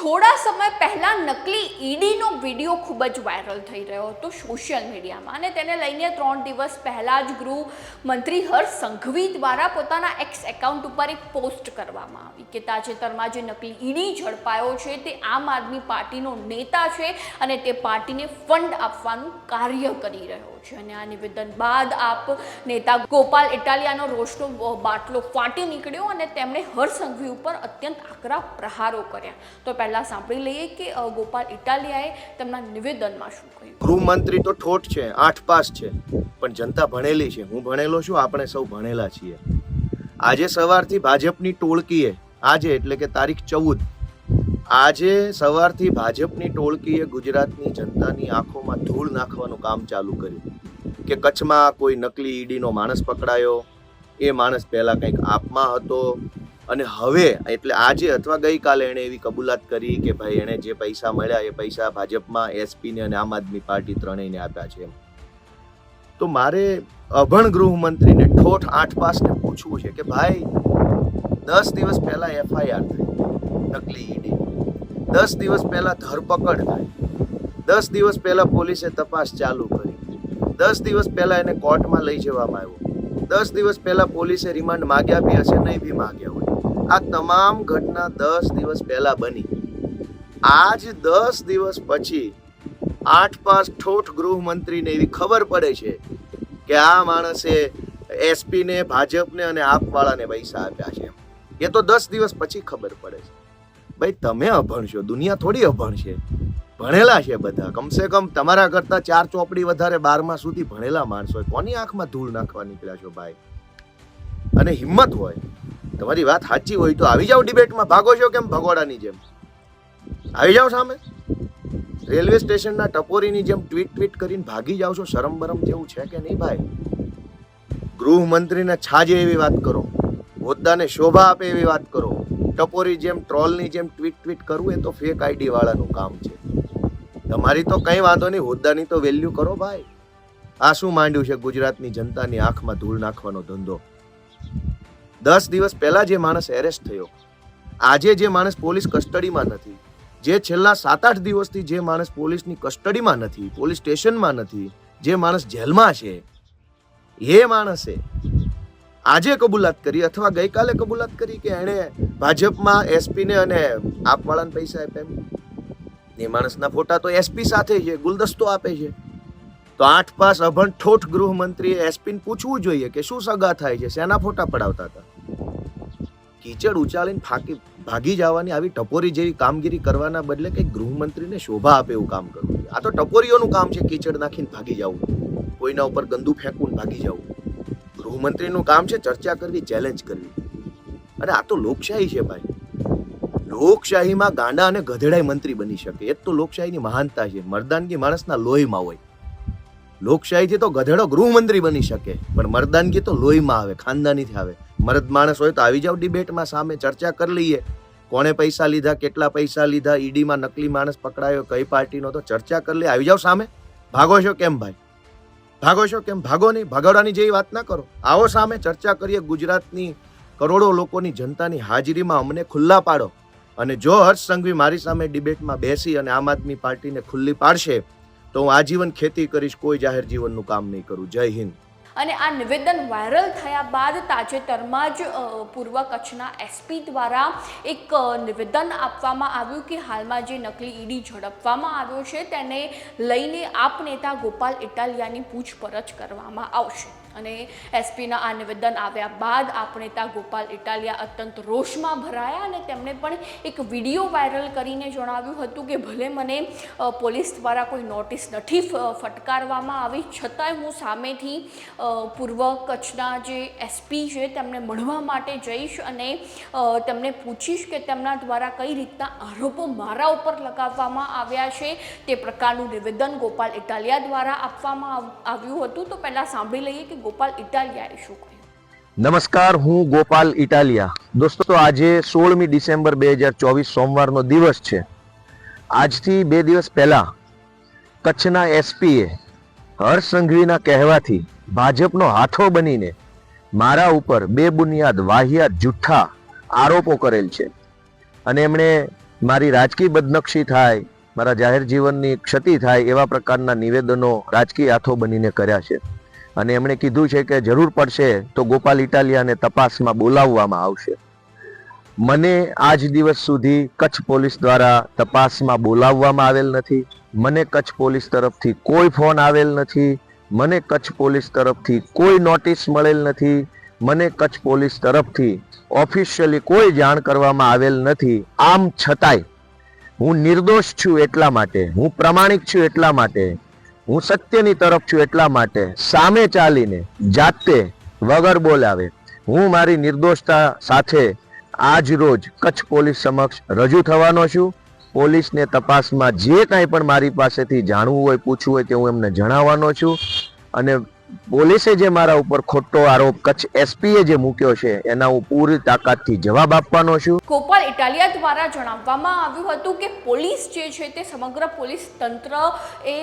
થોડા સમય પહેલાં નકલી ઈડીનો વીડિયો ખૂબ જ વાયરલ થઈ રહ્યો હતો સોશિયલ મીડિયામાં અને તેને લઈને ત્રણ દિવસ પહેલાં જ ગૃહ મંત્રી હર્ષ સંઘવી દ્વારા પોતાના એક્સ એકાઉન્ટ ઉપર એક પોસ્ટ કરવામાં આવી કે તાજેતરમાં જે નકલી ઈડી ઝડપાયો છે તે આમ આદમી પાર્ટીનો નેતા છે અને તે પાર્ટીને ફંડ આપવાનું કાર્ય કરી રહ્યો છે અને આ નિવેદન બાદ આપ નેતા ગોપાલ ઇટાલિયાનો રોષનો બાટલો ફાટી નીકળ્યો અને તેમણે હરસંઘવી ઉપર અત્યંત આકરા પ્રહારો કર્યા. તો પહેલા સાંભળી લઈએ કે ગોપાલ ઇટાલિયાએ તેમના નિવેદનમાં શું કહ્યું. ગૃહમંત્રી તો ઠોઠ છે, આઠ પાસ છે, પણ જનતા ભણેલી છે. હું ભણેલો છું, આપણે સૌ ભણેલા છીએ. આજે સવારથી ભાજપની ટોળકીએ, આજે એટલે કે તારીખ ચૌદ, આજે સવારથી ભાજપની ટોળકીએ ગુજરાતની જનતાની આંખોમાં ધૂળ નાખવાનું કામ ચાલુ કર્યું. કે કચ્છમાં કોઈ નકલી ઈડીનો માણસ પકડાયો? એ માણસ પહેલાં કંઈક આપમાં હતો. અને હવે, એટલે આજે અથવા ગઈકાલે એણે એવી કબૂલાત કરી કે ભાઈ, એણે જે પૈસા મળ્યા એ પૈસા ભાજપમાં એસપીને અને આમ આદમી પાર્ટી ત્રણેયને આપ્યા છે તો મારે અભણ ગૃહમંત્રીને ઠોઠ આઠ પાસને પૂછવું છે કે ભાઈ, દસ દિવસ પહેલાં એફઆઈઆર થઈ. નકલી ઈડી. દસ દિવસ પહેલાં ધરપકડ થઈ દસ દિવસ પહેલાં પોલીસે તપાસ ચાલુ કરી. દસ દિવસ પહેલા એને કોર્ટમાં લઈ જવામાં આવ્યો. દસ દિવસ પહેલા પોલીસે રિમાન્ડ માગ્યા બી હશે નહીં બી માગ્યા હોય. આ તમામ ઘટના દસ દિવસ પહેલા બની. આજ દસ દિવસ પછી આઠ પાસ ઠોઠ ગૃહમંત્રીને એવી ખબર પડે છે કે આ માણસે એસપીને, ભાજપને અને આપવાળાને પૈસા આપ્યા છે એ તો દસ દિવસ પછી ખબર પડે છે. ભાઈ, તમે અભણ છો. દુનિયા થોડી અભણ છે. ભણેલા છે બધા. કમસે કમ તમારા કરતા ચાર ચોપડી વધારે બારમા સુધી ભણેલા માણસો. કોની આંખમાં ધૂળ નાખવા નીકળ્યા છો ભાઈ? અને હિંમત હોય. તમારી વાત સાચી હોય તો આવી જાઓ ડિબેટમાં. ભાગો છો કેમ? ભગોડાની જેમ. આવી જાઓ સામે. રેલવે સ્ટેશનના ટપોરીની જેમ ટ્વીટ ટ્વીટ કરીને ભાગી જાઓ છો. શરમ બરમ જેવું છે કે નહીં ભાઈ? ગૃહમંત્રીને છાજે એવી વાત કરો. હોદ્દાને શોભા આપે એવી વાત કરો. ટપોરી જેમ, ટ્રોલની જેમ ટ્વીટ ટ્વીટ કરવું એ તો ફેક આઈડી વાળાનું કામ છે. તમારી તો કંઈ વાંધો નહીં, હોદ્દાની તો વેલ્યુ કરો ભાઈ. આ શું માંડ્યું છે ગુજરાતની જનતાની આંખમાં ધૂળ નાખવાનો ધંધો? દસ દિવસ પહેલા જે માણસ એરેસ્ટ થયો, આજે જે માણસ પોલીસ કસ્ટડીમાં નથી, જે છેલ્લા સાત આઠ દિવસથી જે માણસ પોલીસની કસ્ટડીમાં નથી, પોલીસ સ્ટેશનમાં નથી, જે માણસ જેલમાં છે, એ માણસે આજે કબૂલાત કરી અથવા ગઈકાલે કબૂલાત કરી કે એણે ભાજપમાં એસપીને અને આપવાળાને પૈસા આપ્યા એ માણસના ફોટા તો એસપી સાથે છે, ગુલદસ્તો આપે છે. તો આઠ પાસ અભણ ઠોઠ ગૃહમંત્રીએ એસપીને પૂછવું જોઈએ કે શું સગા થાય છે, શેના ફોટા પડાવતા હતા? કીચડ ઉચાલીને ફાકી, ભાગી જવાની આવી ટપોરી જેવી કામગીરી કરવાના બદલે કંઈક ગૃહમંત્રીને શોભા આપે એવું કામ કરવું આ તો ટપોરીઓનું કામ છે, કીચડ નાખીને ભાગી જવું. કોઈના ઉપર ગંદુ ફેંકવું ભાગી જવું. ગૃહમંત્રીનું કામ છે, ચર્ચા કરવી ચેલેન્જ કરવી. અને આ તો લોકશાહી છે ભાઈ. લોકશાહીમાં ગાંડા અને ગધેડાય મંત્રી બની શકે. એ તો લોકશાહીની મહાનતા છે. મર્દાનગી માણસના લોહીમાં હોય. લોકશાહીથી તો ગધેડો ગૃહમંત્રી બની શકે. પણ મર્દાનગી તો લોહીમાં આવે, ખાનદાનીથી આવે. મર્દ માણસ હોય તો આવી જાવ ડિબેટમાં સામે, ચર્ચા કરી લઈએ. કોણે પૈસા લીધા, કેટલા પૈસા લીધા, ઈડીમાં નકલી માણસ પકડાયો, કઈ પાર્ટીનો તો ચર્ચા કરી લે આવી જાવ સામે. ભાગો છો કેમ ભાઈ? ભાગો છો કેમ? ભાગો નહીં ભાગોડાની જેવી વાત ના કરો. આવો સામે ચર્ચા કરીએ. ગુજરાતની કરોડો લોકોની જનતાની હાજરીમાં અમને ખુલ્લા પાડો. અને જો હર્ષ સંઘવી મારી સામે ડિબેટમાં બેસી અને આમ આદમી પાર્ટીને ખુલ્લી પાડશે, તો હું આજીવન ખેતી કરીશ, કોઈ જાહેર જીવનનું કામ નહીં કરું. જય હિન્દ. અને આ નિવેદન વાયરલ થયા બાદ તાજેતરમાં જ પૂર્વ કચ્છના એસપી દ્વારા એક નિવેદન આપવામાં આવ્યું કે હાલમાં જે નકલી ઈડી ઝડપવામાં આવ્યો છે, તેને લઈને આપ નેતા ગોપાલ ઇટાલિયાની પૂછપરછ કરવામાં આવશે. અને એસપીના આ નિવેદન આવ્યા બાદ આપણે નેતા ગોપાલ ઇટાલિયા અત્યંત રોષમાં ભરાયા અને તેમણે પણ એક વીડિયો વાયરલ કરીને જણાવ્યું હતું કે ભલે મને પોલીસ દ્વારા કોઈ નોટિસ નથી ફટકારવામાં આવી, છતાંય હું સામેથી પૂર્વ કચ્છના જે એસપી છે તેમને મળવા માટે જઈશ અને તેમને પૂછીશ કે તેમના દ્વારા કઈ રીતના આરોપો મારા ઉપર લગાવવામાં આવ્યા છે. તે પ્રકારનું નિવેદન ગોપાલ ઇટાલિયા દ્વારા આપવામાં આવ- આવ્યું હતું. તો પહેલાં સાંભળી લઈએ કે ગોપાલ ઇટાલિયાએ શું કહ્યું? નમસ્કાર, હું ગોપાલ ઇટાલિયા. દોસ્તો આજે સોળમી ડિસેમ્બર બે હજાર ચોવીસ સોમવારનો દિવસ છે. આજથી બે દિવસ પહેલા કચ્છના એસપીએ હર્ષ સંઘવીના કહેવાથી ભાજપનો હાથો બનીને મારા ઉપર બે બુનિયાદ વાહિયાત જુઠ્ઠા આરોપો કરેલ છે. અને એમણે મારી રાજકીય બદનક્ષી થાય, મારા જાહેર જીવનની ક્ષતિ થાય એવા પ્રકારના નિવેદનો રાજકીય હાથો બનીને કર્યા છે. અને એમણે કીધું છે કે જરૂર પડશે તો ગોપાલ ઇટાલિયાને તપાસમાં બોલાવવામાં આવશે. મને આજ દિવસ સુધી કચ્છ પોલીસ દ્વારા તપાસમાં બોલાવવામાં આવેલ નથી. મને કચ્છ પોલીસ તરફથી કોઈ ફોન આવેલ નથી. મને કચ્છ પોલીસ તરફથી કોઈ નોટિસ મળેલ નથી. મને કચ્છ પોલીસ તરફથી ઓફિશિયલી કોઈ જાણ કરવામાં આવેલ નથી. આમ છતાંય હું નિર્દોષ છું એટલા માટે, હું પ્રમાણિક છું એટલા માટે હું સત્યની તરફ છું એટલા માટે સામે ચાલીને જાતે વગર બોલાવે. હું મારી નિર્દોષતા સાથે આજ રોજ કચ્છ પોલીસ સમક્ષ રજૂ થવાનો છું. પોલીસને તપાસમાં જે કાંઈ પણ મારી પાસેથી જાણવું હોય, પૂછવું હોય તે હું એમને જણાવવાનો છું. અને પોલીસે જે મારા ઉપર ખોટો આરોપ કચ્છ એસપીએ જે મૂક્યો છે, એના હું પૂરી તાકાતથી જવાબ આપવાનો છું. ગોપાલ ઇટાલિયા દ્વારા જણાવવામાં આવ્યું હતું કે પોલીસ જે છે તે સમગ્ર પોલીસ તંત્ર એ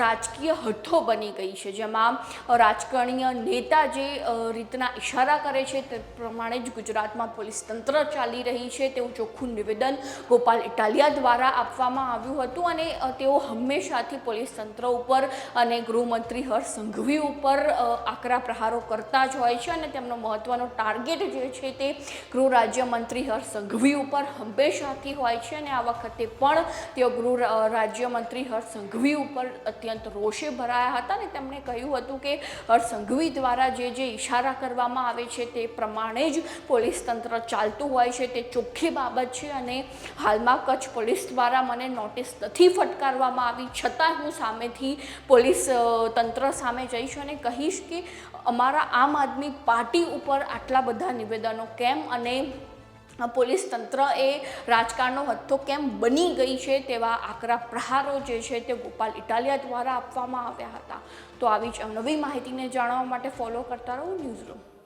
રાજકીય હઠ્ઠો બની ગઈ છે. જેમાં રાજકારણીય નેતા જે રીતના ઇશારા કરે છે તે પ્રમાણે જ ગુજરાતમાં પોલીસ તંત્ર ચાલી રહી છે. તેવું ચોખ્ખું નિવેદન ગોપાલ ઇટાલિયા દ્વારા આપવામાં આવ્યું હતું અને તેઓ હંમેશાથી પોલીસ તંત્ર ઉપર અને ગૃહમંત્રી હર્ષ સંઘવી ઉપર આકરા પ્રહારો કરતા જ હોય છે અને તેમનો મહત્ત્વનો ટાર્ગેટ જે છે તે ગૃહ રાજ્યમંત્રી હર્ષ સંઘવી ઉપર હંમેશાથી હોય છે અને આ વખતે પણ તેઓ ગૃહ રાજ્યમંત્રી હર્ષ સંઘવી ઉપર અત્યંત રોષે ભરાયા હતા અને તેમણે કહ્યું હતું કે હર્ષ સંઘવી દ્વારા જે જે ઇશારા કરવામાં આવે છે તે પ્રમાણે જ પોલીસ તંત્ર ચાલતું હોય છે, તે ચોખ્ખી બાબત છે અને હાલમાં કચ્છ પોલીસ દ્વારા મને નોટિસ નથી ફટકારવામાં આવી. છતાં હું સામેથી પોલીસ તંત્ર સામે જઈશ અને કહીશ કે અમારા આમ આદમી પાર્ટી ઉપર આટલા બધા નિવેદનો કેમ અને પોલીસ તંત્ર એ રાજકારણનો હથ્થો કેમ બની ગઈ છે તેવા આકરા પ્રહારો જે છે તે ગોપાલ ઇટાલિયા દ્વારા આપવામાં આવ્યા હતા. તો આવી જ નવી માહિતીને જાણવા માટે ફોલો કરતા રહો ન્યૂઝરૂમ